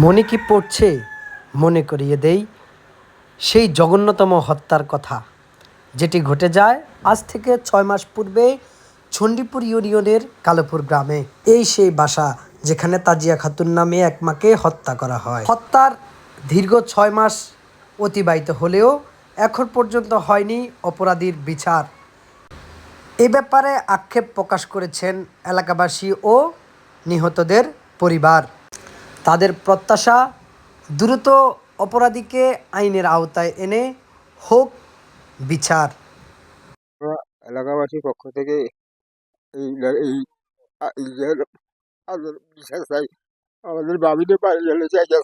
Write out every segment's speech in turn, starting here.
মনে কি পড়ছে? মনে করিয়ে দেই সেই জঘন্যতম হত্যার কথা। যেটি ঘটে যায় আজ থেকে ছয় মাস পূর্বে চণ্ডীপুর ইউনিয়নের কালোপুর গ্রামে। এই সেই বাসা যেখানে তাজিয়া খাতুন নামে এক মাকে হত্যা করা হয়। হত্যার দীর্ঘ ছয় মাস অতিবাহিত হলেও এখন পর্যন্ত হয়নি অপরাধীর বিচার। এ ব্যাপারে আক্ষেপ প্রকাশ করেছেন এলাকাবাসী ও নিহতদের পরিবার। তাদের প্রত্যাশা দ্রুত অপরাধীকে আইনের আওতায় এনে হোক বিচার। এলাকাবাসীর পক্ষ থেকে এই এই বিশেষ চাই। আমাদের বাবিতে পাড়ি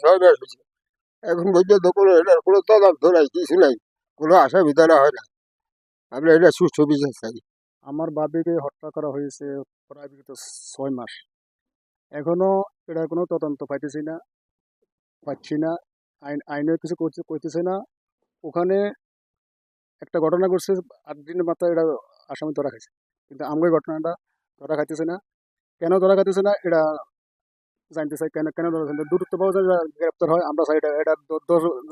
ছয় মাস হয়েছে এখন পর্যন্ত কোনো এটার কোনো তদন্ত নাই কিছু নাই কোনো আশা ধরা হয় না। আমরা এটা সুষ্ঠু বিচার চাই। আমার বাবিকে হত্যা করা হয়েছে প্রায় বিগত ছয় মাস। এখনও এটা কোনো তদন্ত পাইতেছি না, পাচ্ছি না, আইন আইনে কিছু করছে করতেছে না। ওখানে একটা ঘটনা ঘটছে আট দিনের মাথায় এটা আসামি ধরা খাইছে। কিন্তু আমার ঘটনাটা ধরা খাইতেছে না। কেন ধরা খাইতেছে না? এটা জানতে চাই, কেন কেন ধরা খাইছে না? দ্রুত পাওয়া যায় গ্রেপ্তার হয়, আমরা এটা এটা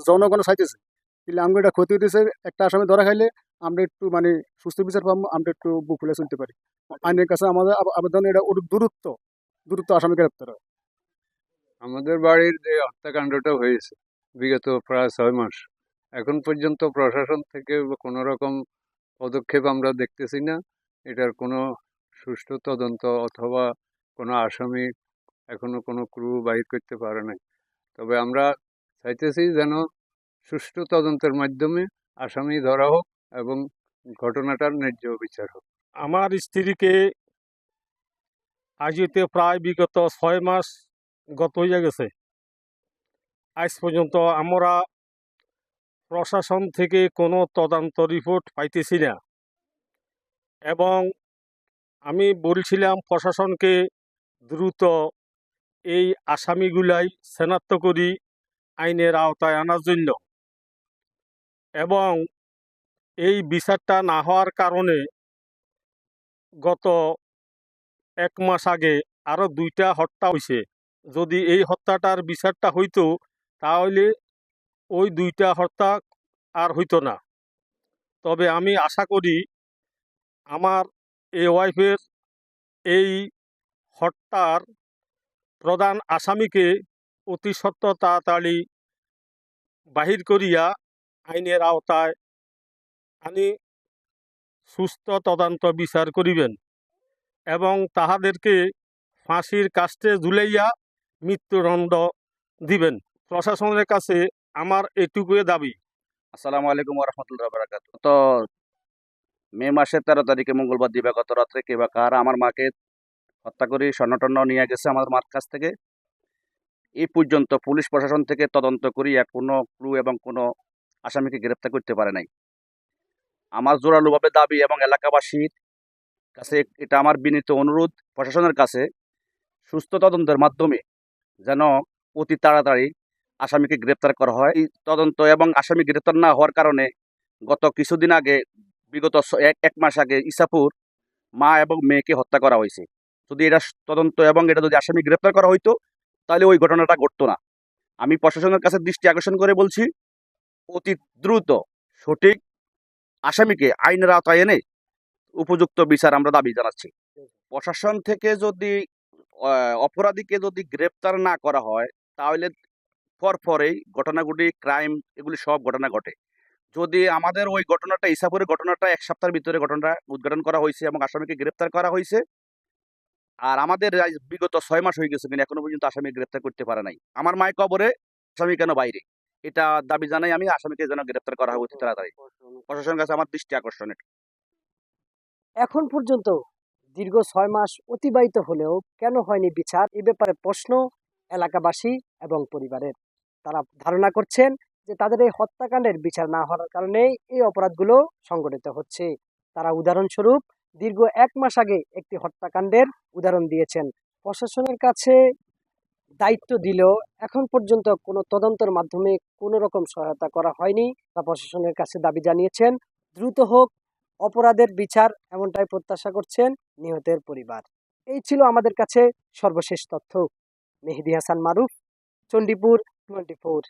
জনগণ চাইতেছে। কিন্তু আমাকে এটা ক্ষতি হইতেছে, একটা আসামি ধরা খাইলে আমরা একটু মানে সুস্থ বিচার পাবো, আমরা একটু বুক ফুলে চলতে পারি। আইনের কাছে আমাদের আবেদন, এটা দূরত্ব দূরত্ব আসামি গ্রেপ্তার হয়। আমাদের বাড়ির যে হত্যাকাণ্ডটা হয়েছে, বিগত প্রায় ছয় মাস, এখন পর্যন্ত প্রশাসন থেকে কোনো রকম পদক্ষেপ আমরা দেখতেছি না। এটার কোনো সুষ্ঠু তদন্ত অথবা কোনো আসামি এখনও কোনো ক্রু বাহির করতে পারে নাই। তবে আমরা চাইতেছি যেন সুষ্ঠু তদন্তের মাধ্যমে আসামি ধরা হোক এবং ঘটনাটার ন্যায্য বিচার হোক। আমার স্ত্রীকে আজিতে প্রায় বিগত ছয় মাস গত হইয়া গেছে। আজ পর্যন্ত আমরা প্রশাসন থেকে কোনো তদন্ত রিপোর্ট পাইতেছি না। এবং আমি বলছিলাম প্রশাসনকে দ্রুত এই আসামিগুলাই শনাক্ত করি আইনের আওতায় আনার জন্য। এবং এই বিচারটা না হওয়ার কারণে গত এক মাস আগে আরও দুইটা হত্যা হয়েছে যদি এই হত্যাটার বিচারটা হইতো, তাহলে ওই দুইটা হত্যা আর হইতো না। তবে আমি আশা করি আমার এই ওয়াইফের এই হত্যার প্রধান আসামিকে অতি সত্য তাড়াতাড়ি বাহির করিয়া আইনের আওতায় আনি সুস্থ তদন্ত বিচার করিবেন এবং তাহাদেরকে ফাঁসির কাস্টে ঝুলাইয়া মৃত্যুদণ্ড দিবেন। প্রশাসনের কাছে আমার এটুকুই দাবি। আসসালামু আলাইকুম রহমতুল্লাহ বারাকাত তো মে মাসের তেরো তারিখে মঙ্গলবার দিবাগত রাত্রে কে বা কারা আমার মাকে হত্যা করে স্বর্ণটন্ন নিয়ে গেছে আমার মার কাছ থেকে। এই পর্যন্ত পুলিশ প্রশাসন থেকে তদন্ত করিয়া কোনো ক্লু এবং কোনো আসামিকে গ্রেপ্তার করতে পারে নাই। আমার জোরালোভাবে দাবি এবং এলাকাবাসীর কাছে এটা আমার বিনীত অনুরোধ প্রশাসনের কাছে সুস্থ তদন্তের মাধ্যমে যেন অতি তাড়াতাড়ি আসামিকে গ্রেপ্তার করা হয়। তদন্ত এবং আসামি গ্রেপ্তার না হওয়ার কারণে গত কিছুদিন আগে বিগত এক- মাস আগে ইসাপুর মা এবং মেয়েকে হত্যা করা হয়েছে। যদি এটা তদন্ত এবং এটা যদি আসামি গ্রেপ্তার করা হইতো তাহলে ওই ঘটনাটা ঘটতো না। আমি প্রশাসনের কাছে দৃষ্টি আকর্ষণ করে বলছি অতি দ্রুত সঠিক আসামিকে আইনের আওতায় এনে উপযুক্ত বিচার আমরা দাবি জানাচ্ছি। প্রশাসন থেকে যদি অপরাধীকে যদি গ্রেপ্তার না করা হয় তাহলে পরপরেই ঘটনাগুলি ক্রাইম এগুলি সব ঘটনা ঘটে। যদি আমাদের ওই ঘটনাটা ইসাপুরের ঘটনাটা এক সপ্তাহের ভিতরে ঘটনাটা উদ্ঘাটন করা হয়েছে এবং আসামিকে গ্রেপ্তার করা হয়েছে আর আমাদের বিগত ছয় মাস হয়ে গেছে কিন্তু এখনও পর্যন্ত আসামি গ্রেপ্তার করতে পারে নাই। আমার মায় কবরে আসামি কেন বাইরে? এটা দাবি জানাই আমি আসামিকে যেন গ্রেপ্তার করা হয় অতি তাড়াতাড়ি। প্রশাসনের কাছে আমার দৃষ্টি আকর্ষণ এখন পর্যন্ত দীর্ঘ ছয় মাস অতিবাহিত হলেও কেন হয়নি বিচার এ ব্যাপারে প্রশ্ন এলাকাবাসী এবং পরিবারের। তারা ধারণা করছেন যে তাদের এই হত্যাকাণ্ডের বিচার না হওয়ার কারণেই এই অপরাধগুলো সংঘটিত হচ্ছে। তারা উদাহরণস্বরূপ, দীর্ঘ এক মাস আগে একটি হত্যাকাণ্ডের উদাহরণ দিয়েছেন। প্রশাসনের কাছে দায়িত্ব দিলেও এখন পর্যন্ত কোনো তদন্তের মাধ্যমে কোনো রকম সহায়তা করা হয়নি তা প্রশাসনের কাছে দাবি জানিয়েছেন, দ্রুত হোক অপরাধের বিচার এমনটাই প্রত্যাশা করছেন নিহতের পরিবার। এই ছিল আমাদের কাছে সর্বশেষ তথ্য। Mehedi Hasan Maruf, Chandipur twenty four.